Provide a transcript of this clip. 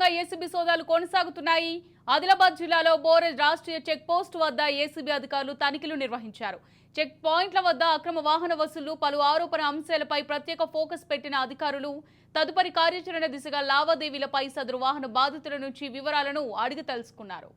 వ్యాప్తంగా ఏసీబీ సోదాలు కొనసాగుతున్నాయి. ఆదిలాబాద్ జిల్లాలో బోరెజ్ రాష్ట్రీయ చెక్ పోస్ట్ వద్ద ఏసీబీ అధికారులు తనిఖీలు నిర్వహించారు. చెక్ పాయింట్ల వద్ద అక్రమ వాహన వసూళ్ళు పలు ఆరోపణ అంశాలపై ప్రత్యేక ఫోకస్ పెట్టిన అధికారులు తదుపరి కార్యాచరణ దిశగా లావాదేవీలపై సదరు వాహన బాధితుల నుంచి వివరాలను అడిగి తెలుసుకున్నారు.